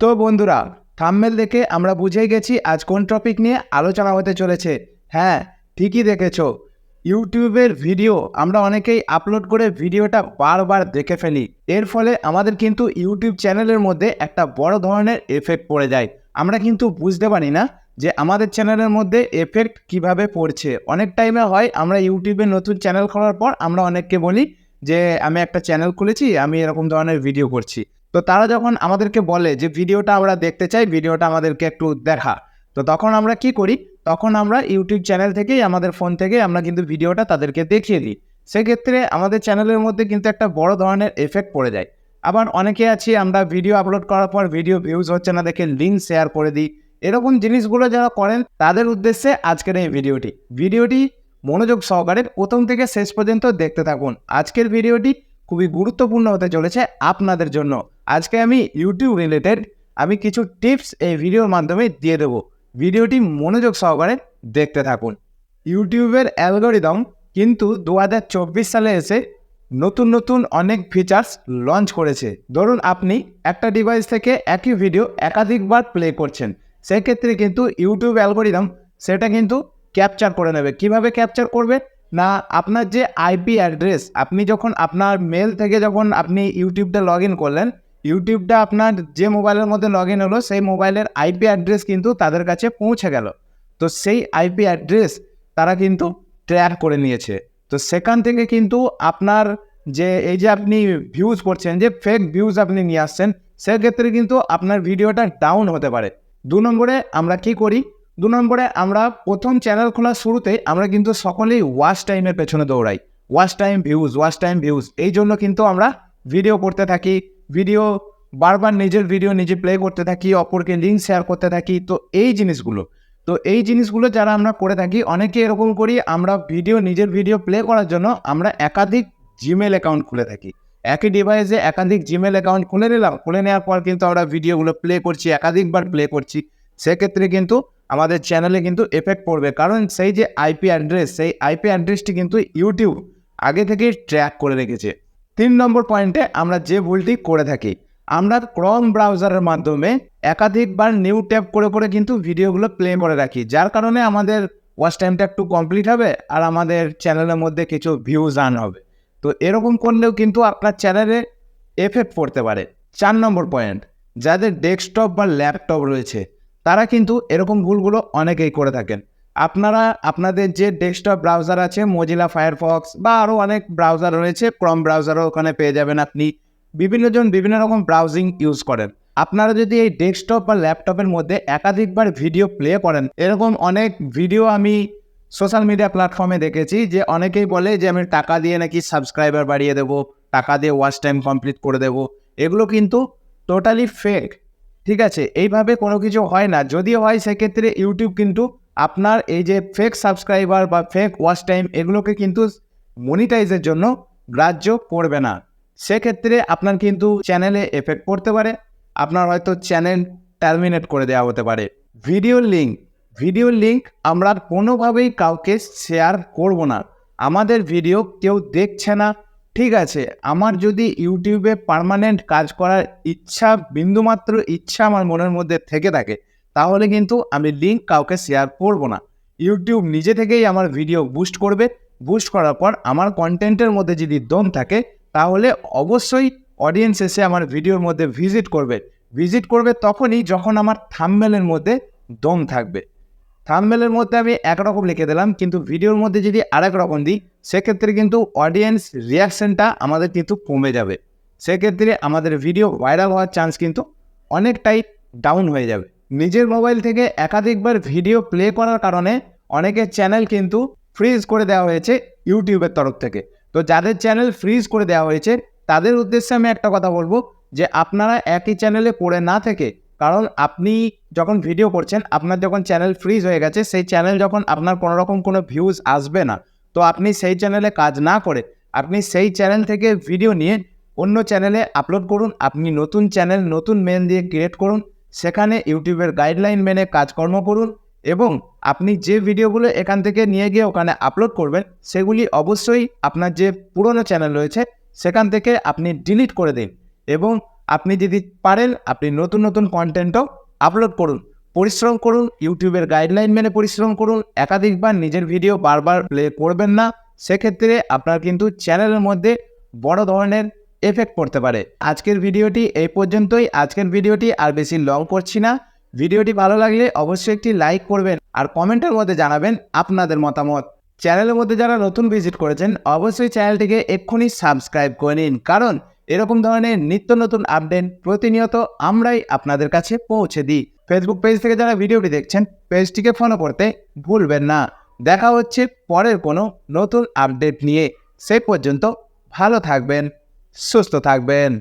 তো বন্ধুরা থাম্বেল দেখে আমরা বুঝেই গেছি আজ কোন টপিক নিয়ে আলোচনা হতে চলেছে। হ্যাঁ ঠিকই দেখেছ। ইউটিউবের ভিডিও আমরা অনেকেই আপলোড করে ভিডিওটা বারবার দেখে ফেলি। এর ফলে আমাদের কিন্তু ইউটিউব চ্যানেলের মধ্যে একটা বড় ধরনের এফেক্ট পড়ে যায়। আমরা কিন্তু বুঝতে পারি না যে আমাদের চ্যানেলের মধ্যে এফেক্ট কীভাবে পড়ছে। অনেক টাইমে হয় আমরা ইউটিউবে নতুন চ্যানেল খোলার পর আমরা অনেককে বলি যে, আমি একটা চ্যানেল খুলেছি, আমি এরকম ধরনের ভিডিও করছি। তো তারা যখন আমাদেরকে বলে যে, ভিডিওটা আমরা দেখতে চাই, ভিডিওটা আমাদেরকে একটু দেখা। তো তখন আমরা কি করি? তখন আমরা ইউটিউব চ্যানেল থেকেই, আমাদের ফোন থেকে আমরা কিন্তু ভিডিওটা তাদেরকে দেখিয়ে দিই। সেক্ষেত্রে আমাদের চ্যানেলের মধ্যে কিন্তু একটা বড় ধরনের এফেক্ট পড়ে যায়। আবার অনেকে আছি, আমরা ভিডিও আপলোড করার পর ভিডিও ভিউজ হচ্ছে না দেখে লিঙ্ক শেয়ার করে দিই। এরকম জিনিসগুলো যারা করেন, তাদের উদ্দেশ্যে আজকের এই ভিডিওটি। ভিডিওটি মনোযোগ সহকারে প্রথম থেকে শেষ পর্যন্ত দেখতে থাকুন। আজকের ভিডিওটি খুবই গুরুত্বপূর্ণ হতে চলেছে আপনাদের জন্য। আজকে আমি ইউটিউব রিলেটেড আমি কিছু টিপস এই ভিডিওর মাধ্যমে দিয়ে দেবো। ভিডিওটি মনোযোগ সহকারে দেখতে থাকুন। ইউটিউবের অ্যালগোরিদম কিন্তু দু হাজার চব্বিশ সালে এসে নতুন নতুন অনেক ফিচার্স লঞ্চ করেছে। ধরুন আপনি একটা ডিভাইস থেকে একই ভিডিও একাধিকবার প্লে করছেন। সেক্ষেত্রে কিন্তু ইউটিউব অ্যালগোরিদম সেটা কিন্তু ক্যাপচার করে নেবে। কীভাবে ক্যাপচার করবে? না, আপনার যে আইপি অ্যাড্রেস আপনি যখন আপনার মেল থেকে যখন আপনি ইউটিউবটা লগ ইন করলেন ইউটিউবটা আপনার যে মোবাইলের মধ্যে লগ ইন হলো, সেই মোবাইলের আইপি অ্যাড্রেস কিন্তু তাদের কাছে পৌঁছে গেল। তো সেই আইপি অ্যাড্রেস তারা কিন্তু ট্র্যাক করে নিয়েছে। তো সেখান থেকে কিন্তু আপনার যে, এই যে আপনি ভিউজ করছেন, যে ফেক ভিউজ আপনি নিয়ে আসছেন, সেক্ষেত্রে কিন্তু আপনার ভিডিওটা ডাউন হতে পারে। দু নম্বরে আমরা কি করি? দু নম্বরে আমরা প্রথম চ্যানেল খোলার শুরুতে আমরা কিন্তু সকলেই ওয়াচ টাইমের পেছনে দৌড়াই। Watch time views watch time views এই জন্য কিন্তু আমরা ভিডিও করতে থাকি। ভিডিও বারবার নিজের ভিডিও নিজে প্লে করতে থাকি, অপরকে লিঙ্ক শেয়ার করতে থাকি, তো এই জিনিসগুলো। তো এই জিনিসগুলো যারা আমরা করে থাকি, অনেকে এরকম করি, আমরা ভিডিও নিজের ভিডিও প্লে করার জন্য আমরা একাধিক জিমেল অ্যাকাউন্ট খুলে থাকি। একই ডিভাইসে একাধিক জিমেল অ্যাকাউন্ট খুলে নিলাম, খুলে নেওয়ার পর কিন্তু আমরা ভিডিওগুলো প্লে করছি, একাধিকবার প্লে করছি। সেক্ষেত্রে কিন্তু আমাদের চ্যানেলে কিন্তু এফেক্ট পড়বে। কারণ সেই যে আইপি অ্যাড্রেস সেই আইপি অ্যাড্রেসটি কিন্তু ইউটিউব আগে থেকেই ট্র্যাক করে রেখেছে। তিন নম্বর পয়েন্টে আমরা যে ভুলটি করে থাকি, আমরা ক্রম ব্রাউজারের মাধ্যমে একাধিকবার নিউ ট্যাপ করে করে কিন্তু ভিডিওগুলো প্লে করে রাখি, যার কারণে আমাদের ওয়াচ টাইমটা একটু কমপ্লিট হবে আর আমাদের চ্যানেলের মধ্যে কিছু ভিউজ আন হবে। তো এরকম করলেও কিন্তু আপনার চ্যানেলে এফেক্ট পড়তে পারে। চার নম্বর পয়েন্ট, যাদের ডেস্কটপ বা ল্যাপটপ রয়েছে, তারা কিন্তু এরকম ভুলগুলো অনেকেই করে থাকেন। আপনারা আপনাদের যে ডেস্কটপ ব্রাউজার আছে মজিলা ফায়ারফক্স বা আরও অনেক ব্রাউজার রয়েছে ক্রম ব্রাউজারও ওখানে পেয়ে যাবেন আপনি। বিভিন্নজন বিভিন্ন রকম ব্রাউজিং ইউজ করেন। আপনারা যদি এই ডেস্কটপ বা ল্যাপটপের মধ্যে একাধিকবার ভিডিও প্লে করেন, এরকম অনেক ভিডিও আমি সোশ্যাল মিডিয়া প্ল্যাটফর্মে দেখেছি যে অনেকেই বলে যে আমি টাকা দিয়ে নাকি সাবস্ক্রাইবার বাড়িয়ে দেবো, টাকা দিয়ে ওয়াচ টাইম কমপ্লিট করে দেবো। এগুলো কিন্তু টোটালি ফেক ঠিক আছে? এইভাবে কোনো কিছু হয় না। যদিও হয়, সেক্ষেত্রে ইউটিউব কিন্তু আপনার এই যে ফেক সাবস্ক্রাইবার বা ফেক ওয়াচ টাইম এগুলোকে কিন্তু মনিটাইজের জন্য গ্রাহ্য করবে না। সেক্ষেত্রে আপনার কিন্তু চ্যানেলে এফেক্ট পড়তে পারে, আপনার হয়তো চ্যানেল টার্মিনেট করে দেওয়া হতে পারে। ভিডিও লিঙ্ক ভিডিও লিঙ্ক আমরা কোনোভাবেই কাউকে শেয়ার করব না। আমাদের ভিডিও কেউ দেখছে না, ঠিক আছে? আমার যদি ইউটিউবে পার্মানেন্ট কাজ করার ইচ্ছা, বিন্দুমাত্র ইচ্ছা আমার মনের মধ্যে থেকে থাকে তাহলে কিন্তু আমি লিঙ্ক কাউকে শেয়ার করব না। ইউটিউব নিজে থেকেই আমার ভিডিও বুস্ট করবে। বুস্ট করার পর আমার কন্টেন্টের মধ্যে যদি দম থাকে, তাহলে অবশ্যই অডিয়েন্স এসে আমার ভিডিওর মধ্যে ভিজিট করবে। ভিজিট করবে তখনই যখন আমার থাম্বেলের মধ্যে দম থাকবে। থাম্বেলের মধ্যে আমি একরকম লিখে দিলাম, কিন্তু ভিডিওর মধ্যে যদি আরেক রকম দিই, সেক্ষেত্রে কিন্তু অডিয়েন্স রিয়াকশানটা আমাদের কিন্তু কমে যাবে। সেক্ষেত্রে আমাদের ভিডিও ভাইরাল হওয়ার চান্স কিন্তু অনেকটাই ডাউন হয়ে যাবে। নিজের মোবাইল থেকে একাধিকবার ভিডিও প্লে করার কারণে অনেকের চ্যানেল কিন্তু ফ্রিজ করে দেওয়া হয়েছে ইউটিউবের তরফ থেকে। তো যাদের চ্যানেল ফ্রিজ করে দেওয়া হয়েছে, তাদের উদ্দেশ্যে আমি একটা কথা বলব যে আপনারা একই চ্যানেলে পড়ে না থেকে, কারণ আপনি যখন ভিডিও করছেন, আপনার যখন চ্যানেল ফ্রিজ হয়ে গেছে, সেই চ্যানেল যখন আপনার কোনো রকম কোনো ভিউজ আসবে না। তো আপনি সেই চ্যানেলে কাজ না করে, আপনি সেই চ্যানেল থেকে ভিডিও নিয়ে অন্য চ্যানেলে আপলোড করুন, আপনি নতুন চ্যানেল, নতুন মেন দিয়ে ক্রিয়েট করুন সেখানে ইউটিউবের গাইডলাইন মেনে কাজকর্ম করুন এবং আপনি যে ভিডিওগুলো এখান থেকে নিয়ে গিয়ে ওখানে আপলোড করবেন, সেগুলি অবশ্যই আপনার যে পুরনো চ্যানেল রয়েছে, সেখান থেকে আপনি ডিলিট করে দিন এবং আপনি যদি পারেন, আপনি নতুন নতুন কন্টেন্টও আপলোড করুন। পরিশ্রম করুন, ইউটিউবের গাইডলাইন মেনে পরিশ্রম করুন, একাধিকবার নিজের ভিডিও বারবার প্লে করবেন না, সেক্ষেত্রে আপনার কিন্তু চ্যানেলের মধ্যে বড় ধরনের এফেক্ট পড়তে পারে। আজকের ভিডিওটি এই পর্যন্তই। আজকের ভিডিওটি আর বেশি লং করছি না। ভিডিওটি ভালো লাগলে অবশ্যই একটি লাইক করবেন আর কমেন্টের মধ্যে জানাবেন আপনাদের মতামত। চ্যানেলের মধ্যে যারা নতুন ভিজিট করেছেন, অবশ্যই চ্যানেলটিকে এক্ষুনি সাবস্ক্রাইব করে নিন। কারণ এরকম ধরনের নিত্য নতুন আপডেট প্রতিনিয়ত আমরাই আপনাদের কাছে পৌঁছে দিই। ফেসবুক পেজ থেকে যারা ভিডিওটি দেখছেন পেজটিকে ফলো করতে ভুলবেন না। দেখা হচ্ছে পরের কোনো নতুন আপডেট নিয়ে। সেই পর্যন্ত ভালো থাকবেন। সুস্থ থাকবেন।